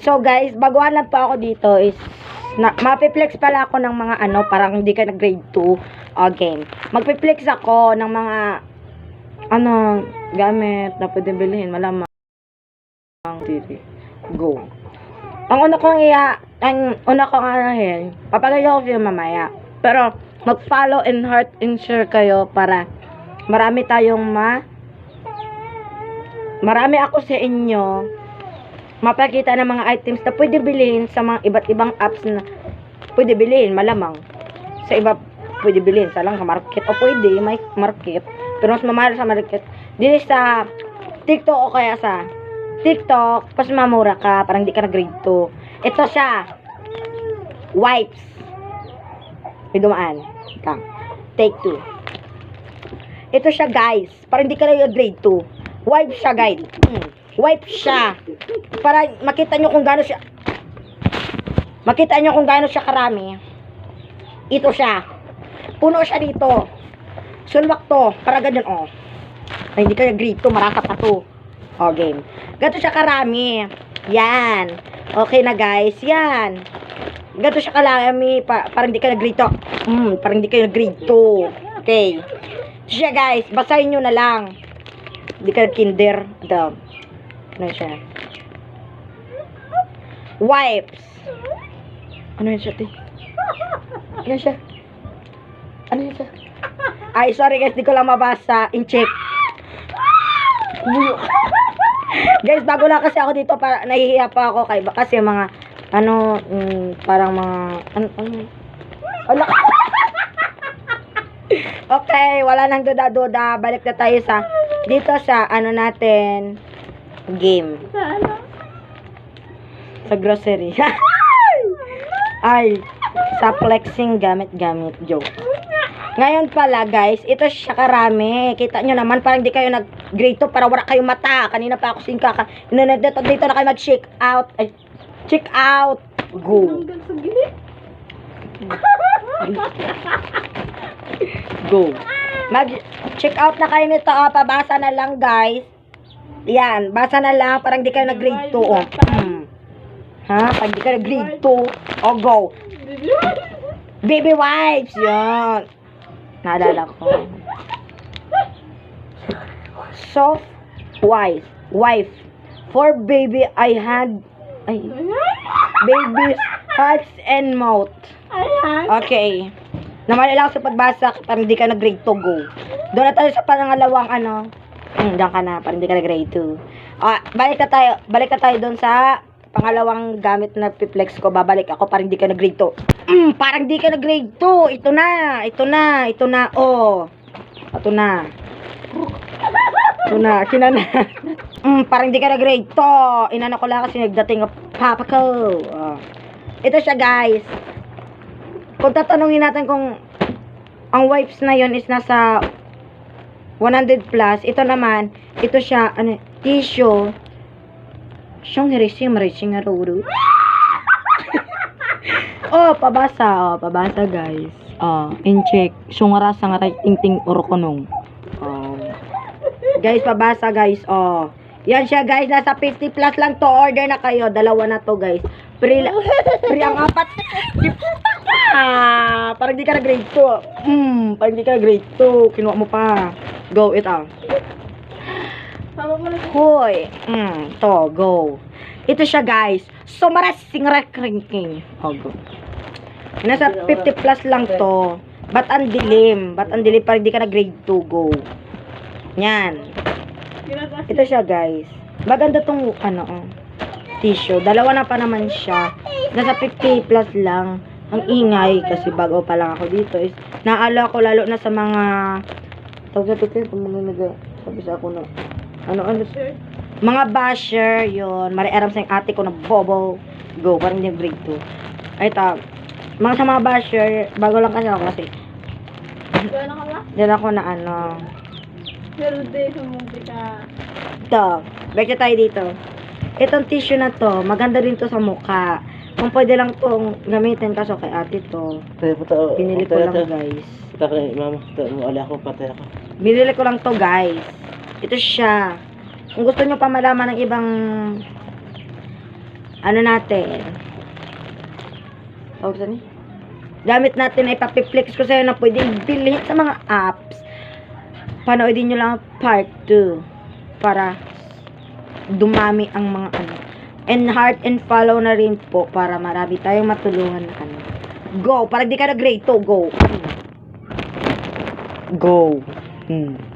So guys, baguhan lang po ako dito is na, mapiplex pala ako ng mga ano, parang hindi ka na grade 2 o game. Magpiplex ako ng mga ano, gamit na pwede bilhin, malamang. Tiri. Go. Ang una kong iya, ang una kong anahin, papagayo ko yung mamaya. Pero, mag-follow and heart and share kayo para marami tayong ma marami ako sa inyo mapakita ng mga items na pwede bilhin sa mga iba't ibang apps na pwede bilhin, malamang. Sa iba, pwede bilhin. Sa lang sa market. O pwede, may market. Pero mas mamahal sa market. Dili sa TikTok o kaya sa TikTok, pas mamura ka, parang di ka na grade 2. Ito siya. Wipes. May dumaan. Ika. Take 2. Ito siya, guys. Parang di ka na grade 2. Wipes siya, guys. Hmm. Wipes siya. Para makita nyo kung gaano siya makita nyo kung gaano siya karami. Ito siya. Puno siya dito. Sulwak to. Para ganyan oh. Ay hindi kayo agree to marakat na to. Oh game. Gato siya karami. Yan. Okay na guys. Yan. Gato siya kalami pa, parang hindi kayo agree to mm, parang hindi kayo agree to okay. Siya guys. Basahin nyo na lang. Hindi kayo kinder. The ano siya wipes. Ano yun siya, te? Ano siya? Ano yun siya? Ay, sorry guys, di ko lang mabasa. In-check. guys, bago lang kasi ako dito, para nahihiya pa ako kay kasi mga, ano, mm, parang mga, ano, ano, ala okay, wala nang duda-duda. Balik na tayo sa, dito sa, ano natin, game sa grocery. Ay, sa flexing gamit-gamit joke. Ngayon pala guys, ito siya karami. Kita nyo naman, parang di kayo nag-grade para wala kayong mata. Kanina pa ako singka ka. Dito, dito na kayo mag-check out. Ay, check out. Go. Go. Mag-check out na kayo nito. Oh, pabasa na lang guys. Yan, basa na lang. Parang di kayo nag-grade 2. Oh. Hmm. Ha? Pag di ka nag-grade 2, oh go. Baby wipes! Yan. Naalala ko. Soft wife. Wife. For baby, I had... Ay. Baby's hearts and mouth. Okay. Namali lang sa pagbasa, parang di ka nag-grade 2, go. Doon na tayo sa pangalawang ano. Diyan ka na, parang di ka nag-grade 2. Ah, balik na tayo, balik na tayo doon sa pangalawang gamit na piplex ko, babalik ako, parang di ka nag-grade 2. Mm, parang di ka nag-grade 2. Ito na, ito na, ito na, oh. Ito na. Ito na, kina na. mm, parang di ka nag-grade 2. Inano ko lang kasi nagdating ang papa ko. Oh. Ito siya, guys. Kung tatanungin natin kung ang wipes na yon is nasa 100 plus, ito naman, ito siya, ano, tissue, siyang racing, racing roro. oh, pabasa, oh, pabasa guys. Oh, in check. Siyang rasa nga ting ting orokonong. Oh. Guys, pabasa guys, oh. Yan siya guys, nasa 50 plus lang to. Order na kayo. Dalawa na to guys. La- free ang apat. ah, parang di ka na grade 2. Hmm, parang di ka na grade 2. Kinuha mo pa. Go, ito. Hoy. Mm, to, go. Ito siya, guys. So, marasing rekringking. Oh, go. Nasa 50 plus lang to. Ba't ang dilim? Ba't ang dilim? Parang di ka na grade 2, go. Yan. Ito siya, guys. Maganda tong, ano, oh, tissue. Dalawa na pa naman siya. Nasa 50 plus lang. Ang ingay, kasi bago pa lang ako dito is, naala ko lalo na sa mga, tawag sa tutin, mga nag, sabi sa ako na, ano, ano, mga basher, yun, mariaram sa yung ate ko na bobo, go, parang yung grade 2. Ay, ito, mga sa mga basher, bago lang kasi ako kasi, Gano'n ka ba? dyan ako na ano, Pero di, sumumpi ka. ito, back na tayo dito. Itong tissue na to, maganda din to sa mukha. Kung pwede lang tong gamitin kaso kay ate to, pinili ko lang guys. Ito kay mama. Ito, wala ako patay ako. Binili ko lang to guys. Ito siya. Kung gusto nyo pa malaman ng ibang ano natin, tawag saan? Gamit natin ay papiplex ko sa'yo na pwedeng bilhin sa mga apps. Panoodin nyo lang ang part 2 para dumami ang mga ano. And heart and follow na rin po para marami tayong matulungan ano. Go! Para di ka na grade 2, go! Go! Hmm.